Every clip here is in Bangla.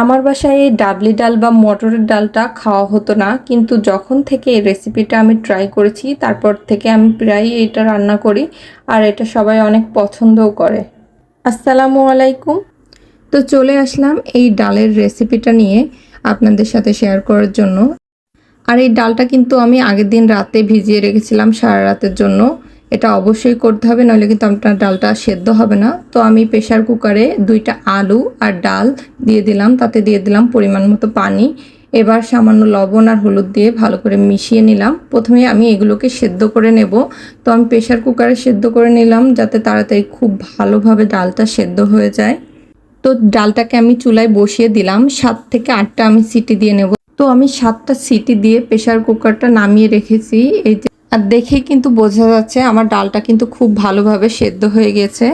আমার বাসায় এই ডাবলি ডাল বা মটরের ডালটা খাওয়া হতো না, কিন্তু যখন থেকে এই রেসিপিটা আমি ট্রাই করেছি, তারপর থেকে আমি প্রায় এটা রান্না করি, আর এটা সবাই অনেক পছন্দও করে। আসসালামু আলাইকুম। তো চলে আসলাম এই ডালের রেসিপিটা নিয়ে আপনাদের সাথে শেয়ার করার জন্য। আর এই ডালটা কিন্তু আমি আগের দিন রাতে ভিজিয়ে রেখেছিলাম সারা রাতের জন্য। এটা অবশ্যই করতে হবে নইলে কিন্তু আপনার ডালটা সেদ্ধ হবে না। তো আমি প্রেশার কুকারে দুইটা আলু আর ডাল দিয়ে দিলাম, তাতে দিয়ে দিলাম পরিমাণ মতো পানি। এবার সামান্য লবণ আর হলুদ দিয়ে ভালো করে মিশিয়ে নিলাম। প্রথমে আমি এগুলোকে সেদ্ধ করে নেব। তো আমি প্রেশার কুকারে সেদ্ধ করে নিলাম, যাতে তাড়াতাড়ি খুব ভালোভাবে ডালটা সেদ্ধ হয়ে যায়। তো ডালটাকে আমি চুলায় বসিয়ে দিলাম, সাত থেকে আটটা আমি সিটি দিয়ে নেব। তো আমি সাতটা সিটি দিয়ে প্রেশার কুকারটা নামিয়ে রেখেছি। এই যে আর দেখেই কিন্তু বোঝা যাচ্ছে আমার ডালটা কিন্তু খুব ভালোভাবে সেদ্ধ হয়ে গেছে।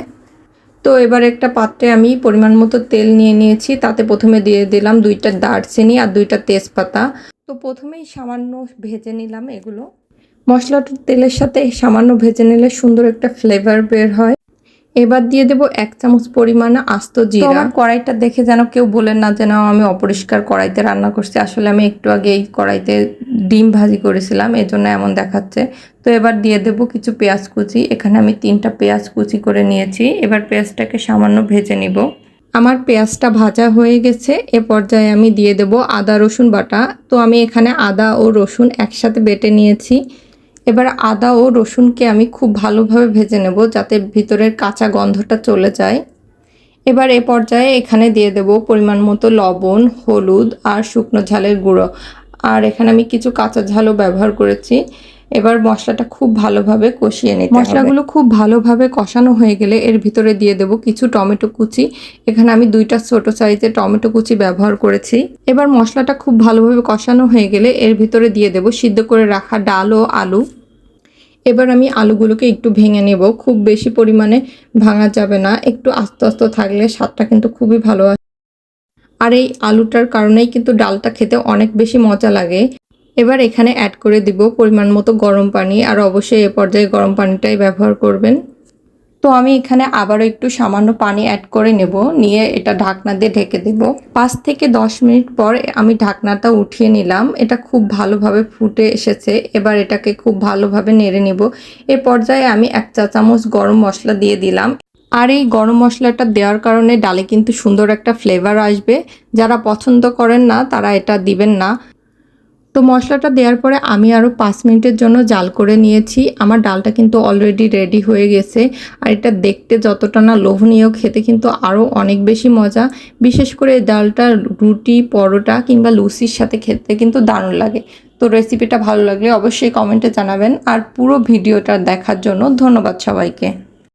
তো এবার একটা পাত্রে আমি পরিমাণ মতো তেল নিয়ে নিয়েছি, তাতে প্রথমে দিয়ে দিলাম দুইটা দারচিনি আর দুইটা তেজপাতা। তো প্রথমেই সামান্য ভেজে নিলাম এগুলো। মশলাটা তেলের সাথে সামান্য ভেজে নিলে সুন্দর একটা ফ্লেভার বের হয়। এবার দিয়ে দেব এক চামচ পরিমাণে আস্ত জিরা। আমার কড়াইটা দেখে যেন কেউ বলেন না যেন আমি অপরিষ্কার কড়াইতে রান্না করছি। আসলে আমি একটু আগে এই কড়াইতে ডিম ভাজি করেছিলাম এই জন্য এমন দেখাচ্ছে। তো এবার দিয়ে দেব কিছু পেঁয়াজ কুচি। এখানে আমি তিনটা পেঁয়াজ কুচি করে নিয়েছি। এবার পেঁয়াজটাকে সামান্য ভেজে নিব। আমার পেঁয়াজটা ভাজা হয়ে গেছে। এ পর্যায়ে আমি দিয়ে দেব আদা রসুন বাটা। তো আমি এখানে আদা ও রসুন একসাথে বেটে নিয়েছি। এবার আদা ও রসুনকে আমি খুব ভালোভাবে ভেজে নেব যাতে ভিতরের কাঁচা গন্ধটা চলে যায়। এবার এ পর্যায়ে এখানে দিয়ে দেব পরিমাণ মতো লবণ, হলুদ আর শুকনো ঝালের গুঁড়ো। আর এখানে আমি কিছু কাঁচা ঝালও ব্যবহার করেছি। এবার মশলাটা খুব ভালোভাবে কষিয়ে নিতে মশলাগুলো খুব ভালোভাবে কষানো হয়ে গেলে এর ভিতরে দিয়ে দেব কিছু টমেটো কুচি। এখানে আমি দুইটা ছোট সাইজের টমেটো কুচি ব্যবহার করেছি। এবার মশলাটা খুব ভালোভাবে কষানো হয়ে গেলে এর ভিতরে দিয়ে দেব সিদ্ধ করে রাখা ডাল ও আলু। এবার আমি আলুগুলোকে একটু ভেঙে নেব। খুব বেশি পরিমাণে ভাঙা যাবে না। একটু আস্তে আস্তে থাকলে স্বাদটা কিন্তু খুবই ভালো আর এই আলুটার কারণেই কিন্তু ডালটা খেতে অনেক বেশি মজা লাগে। এবার এখানে অ্যাড করে দিব পরিমাণ মতো গরম পানি, আর অবশ্যই এ পর্যায়ে গরম পানিটাই ব্যবহার করবেন। তো আমি এখানে আবারও একটু সামান্য পানি অ্যাড করে নেব, নিয়ে এটা ঢাকনা দিয়ে ঢেকে দেব। পাঁচ থেকে দশ মিনিট পর আমি ঢাকনাটা উঠিয়ে নিলাম, এটা খুব ভালোভাবে ফুটে এসেছে। এবার এটাকে খুব ভালোভাবে নেড়ে নেব। এ পর্যায়ে আমি এক চা চামচ গরম মশলা দিয়ে দিলাম। আর এই গরম মশলাটা দেওয়ার কারণে ডালে কিন্তু সুন্দর একটা ফ্লেভার আসবে। যারা পছন্দ করেন না, তারা এটা দিবেন না। তো মশলাটা দেওয়ার পরে আমি আরও পাঁচ মিনিটের জন্য জাল করে নিয়েছি। আমার ডালটা কিন্তু অলরেডি রেডি হয়ে গেছে। আর এটা দেখতে যতটা না লোভনীয়, খেতে কিন্তু আরও অনেক বেশি মজা। বিশেষ করে ডালটা রুটি, পরোটা কিংবা লুচির সাথে খেতে কিন্তু দারুণ লাগে। তো রেসিপিটা ভালো লাগলে অবশ্যই কমেন্টে জানাবেন। আর পুরো ভিডিওটা দেখার জন্য ধন্যবাদ সবাইকে।